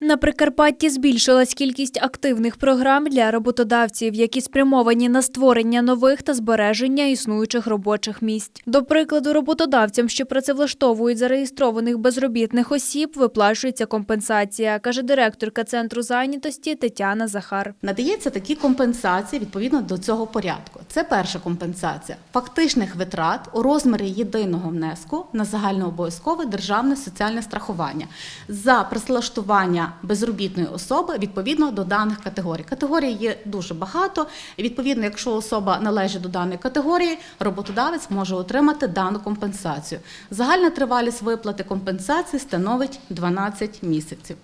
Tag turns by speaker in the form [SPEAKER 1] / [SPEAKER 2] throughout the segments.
[SPEAKER 1] На Прикарпатті збільшилась кількість активних програм для роботодавців, які спрямовані на створення нових та збереження існуючих робочих місць. До прикладу, роботодавцям, що працевлаштовують зареєстрованих безробітних осіб, виплачується компенсація, каже директорка центру зайнятості Тетяна Захар.
[SPEAKER 2] Надається такі компенсації відповідно до цього порядку. Це перша компенсація фактичних витрат у розмірі єдиного внеску на загальнообов'язкове державне соціальне страхування за прислаштування безробітної особи відповідно до даних категорій. Категорій є дуже багато. Відповідно, якщо особа належить до даної категорії, роботодавець може отримати дану компенсацію. Загальна тривалість виплати компенсації становить 12 місяців.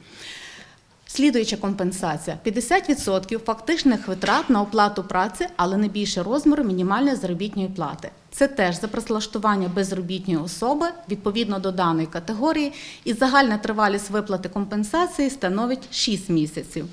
[SPEAKER 2] Слідуюча компенсація 50% фактичних витрат на оплату праці, але не більше розміру мінімальної заробітної плати. Це теж за працевлаштування безробітної особи відповідно до даної категорії, і загальна тривалість виплати компенсації становить 6 місяців.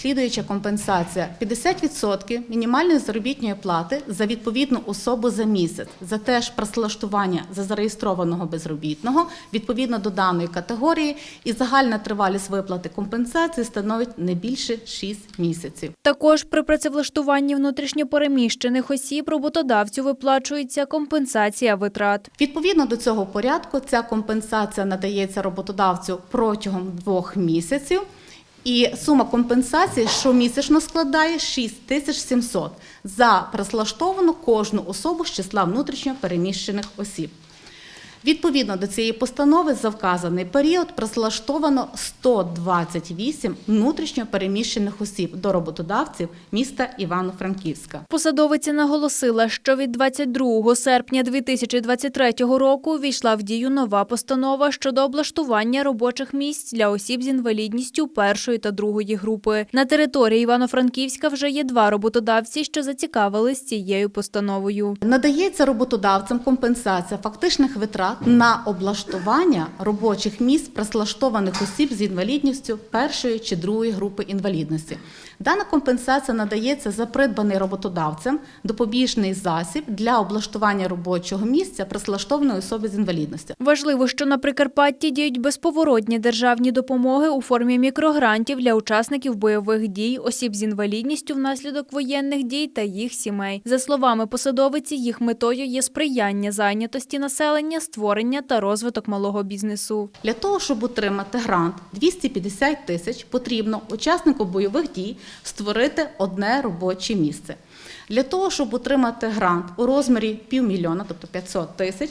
[SPEAKER 2] Слідуюча компенсація 50% мінімальної заробітної плати за відповідну особу за місяць, за теж працевлаштування за зареєстрованого безробітного відповідно до даної категорії, і загальна тривалість виплати компенсації становить не більше 6 місяців.
[SPEAKER 1] Також при працевлаштуванні внутрішньопереміщених осіб роботодавцю виплачується компенсація витрат.
[SPEAKER 2] Відповідно до цього порядку, ця компенсація надається роботодавцю протягом двох місяців. І сума компенсації щомісячно складає 6700 за прислаштовану кожну особу з числа внутрішньо переміщених осіб. Відповідно до цієї постанови за вказаний період прислаштовано 128 внутрішньо переміщених осіб до роботодавців міста Івано-Франківська.
[SPEAKER 1] Посадовиця наголосила, що від 22 серпня 2023 року війшла в дію нова постанова щодо облаштування робочих місць для осіб з інвалідністю першої та другої групи. На території Івано-Франківська вже є два роботодавці, що зацікавились цією постановою.
[SPEAKER 2] Надається роботодавцям компенсація фактичних витрат на облаштування робочих місць прислаштованих осіб з інвалідністю першої чи другої групи інвалідності. Дана компенсація надається за придбаний роботодавцем допобіжний засіб для облаштування робочого місця прислаштованої особи з інвалідністю.
[SPEAKER 1] Важливо, що на Прикарпатті діють безповоротні державні допомоги у формі мікрогрантів для учасників бойових дій, осіб з інвалідністю внаслідок воєнних дій та їх сімей. За словами посадовиці, їх метою є сприяння зайнятості населення, створення та розвиток малого бізнесу.
[SPEAKER 2] Для того, щоб отримати грант 250 тисяч, потрібно учаснику бойових дій створити одне робоче місце. Для того, щоб отримати грант у розмірі півмільйона, тобто 500 тисяч,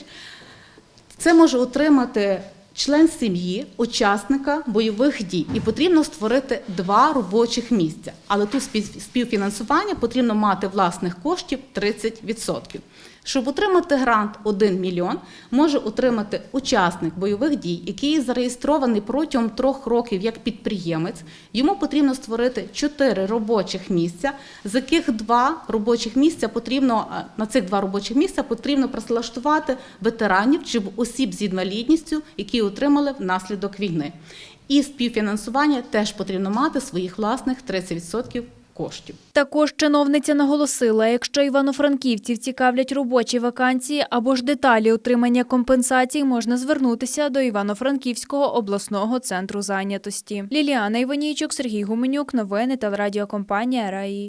[SPEAKER 2] це може отримати член сім'ї, учасника бойових дій. І потрібно створити два робочих місця. Але тут спів- співфінансування потрібно мати власних коштів 30%. Щоб отримати грант 1 мільйон, може отримати учасник бойових дій, який зареєстрований протягом трьох років як підприємець. Йому потрібно створити 4 робочих місця, з яких два робочих місця потрібно е, на цих два робочих місця потрібно працевлаштувати ветеранів чи осіб з інвалідністю, які отримали внаслідок війни. І співфінансування теж потрібно мати своїх власних 30% коштів.
[SPEAKER 1] Також чиновниця наголосила, якщо івано-франківців цікавлять робочі вакансії або ж деталі отримання компенсацій, можна звернутися до Івано-Франківського обласного центру зайнятості. Ліліана Іванійчук, Сергій Гуменюк, новини телерадіокомпанія РАІ.